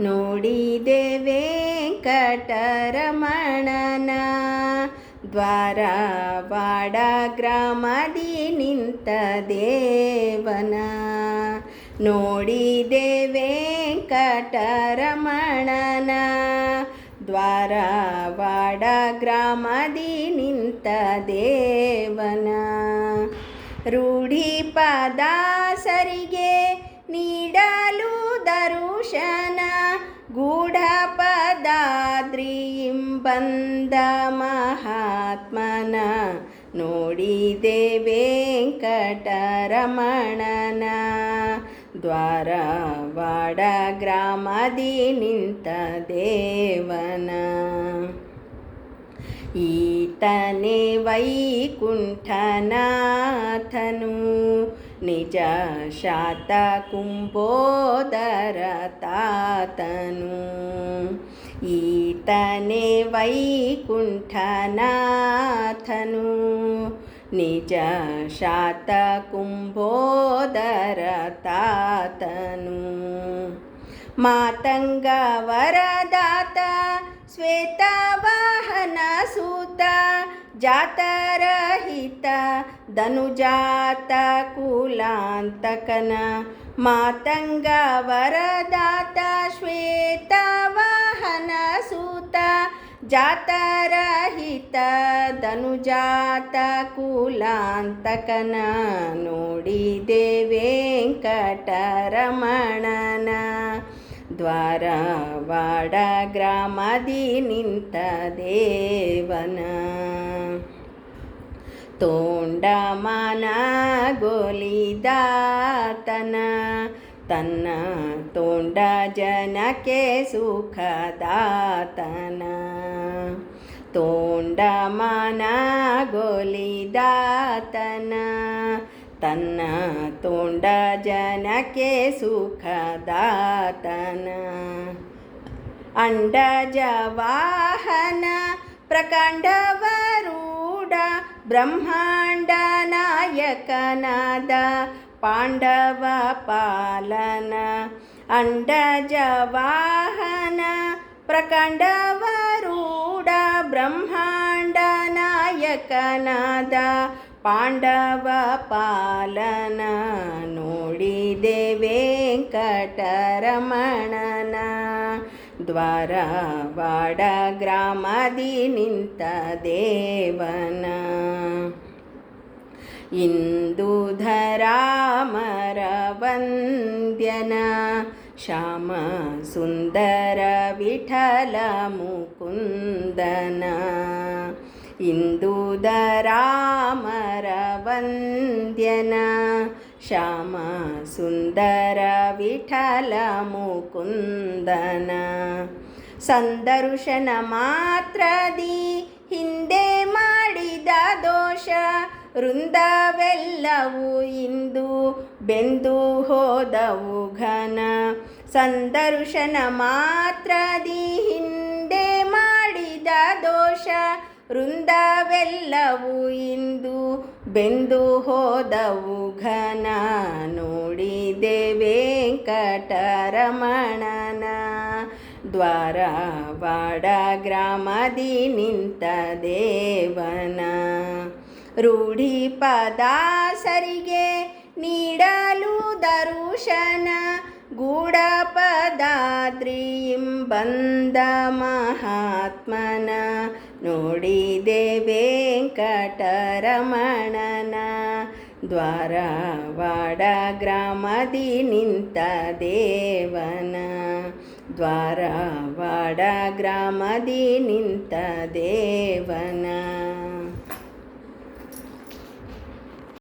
ನೋಡಿದೆ ವೆಂಕಟರಮಣನ ದ್ವಾರವಾಡ ಗ್ರಾಮದಿ ನಿಂತ ದೇವನ. ನೋಡಿದೆ ವೆಂಕಟರಮಣನ ದ್ವಾರವಾಡ ಗ್ರಾಮದಿ ನಿಂತ ದೇವನ. ರೂಢಿ ಪದಾಸರಿಗೆ ನೀಡಲು ದರುಶನ ಗೂಢ ಪದಾದ್ರಿಯಿಂಬಂದ ಮಹಾತ್ಮನ ನೋಡಿದೆ ವೆಂಕಟರಮಣನ. ದ್ವಾರವಾಡ ಗ್ರಾಮದಿ ನಿಂತ ದೇವನ. ಈತನೇ ವೈಕುಂಠನಾಥನು. ನಿಜ ಶಾತ ಕುಂಬೋದರ ತಾತನು ಈತನೇ ವೈಕುಂಠನಾಥನು ನಿಜ ಶಾತ ಕುಂಬೋದರ ತಾತನು ಮಾತಂಗ ವರದಾತ ಶ್ವೇತವಾಹನ ಸೂತ ಜಾತರಹಿತ ಧನುಜಾತ ಕುಲಾಂತಕನ ಮಾತಂಗ ವರದಾತ ಶ್ವೇತವಾಹನ ಸೂತ ಜಾತರಹಿತ ಧನುಜಾತ ಕುಲಾಂತಕನ ನೋಡಿದೆ ವೆಂಕಟರಮಣನ ದ್ವಾರವಾಡ ಗ್ರಾಮದಿ ನಿಂತ ದೇವನ ತೋಂಡಮಾನ ಗೋಲಿದಾತನ ತನ್ನ ತೋಂಡ ಜನಕ್ಕೆ ಸುಖದಾತನ ತೋಂಡಮಾನ ಗೋಲಿದಾತನ ತನ್ನ ತೋಂಡ ಜನಕ್ಕೆ ಸುಖದಾತನ. ಅಂಡಜವಾಹನ ಪ್ರಕಾಂಡವರೂಢ ಬ್ರಹ್ಮಾಂಡ ನಾಯಕನಾದ ಪಾಂಡವ ಪಾಲನ. ಅಂಡಜವಾಹನ ಪ್ರಕಾಂಡವರೂಢ ಬ್ರಹ್ಮಾಂಡ ನಾಯಕನಾದ ಪಾಂಡವ ಪಾಲನ ನೋಡಿದೆ ವೆಂಕಟರಮಣನ ದ್ವಾರವಾಡ ಗ್ರಾಮದಿ ನಿಂತ ದೇವನ ಇಂದು ಧರಾಮರ ವಂದ್ಯನ ಶ್ಯಾಮ ಸುಂದರ ಇಂದು ದರಾಮರ ವಂದ್ಯನ ಶ್ಯಾಮ ಸುಂದರ ವಿಠಲ ಮುಕುಂದನ ಸಂದರ್ಶನ ಮಾತ್ರದಿ ಹಿಂದೆ ಮಾಡಿದ ದೋಷ ವೃಂದವೆಲ್ಲವೂ ಇಂದು ಬೆಂದು ಹೋದವು ಘನ ಸಂದರ್ಶನ ಮಾತ್ರದಿ ಹಿಂದೆ ಮಾಡಿದ ದೋಷ ವೃಂದವೆಲ್ಲವೂ ಇಂದು ಬೆಂದು ಹೋದವು. ಘನ ನೋಡಿದೆ ವೆಂಕಟರಮಣನ ದ್ವಾರವಾಡ ಗ್ರಾಮದಿ ನಿಂತ ದೇವನ ರೂಢಿ ಪದಾಸರಿಗೆ ನೀಡಲು ದರುಶನ ಗೂಢ ಪದಾದ್ರಿಯಿಂಬಂದ ಮಹಾತ್ಮನ ನೋಡಿದೆ ವೆಂಕಟರಮಣನ. ದ್ವಾರವಾಡ ಗ್ರಾಮದಿ ನಿಂತ ದೇವನ. ದ್ವಾರವಾಡ ಗ್ರಾಮದಿ ನಿಂತ ದೇವನ.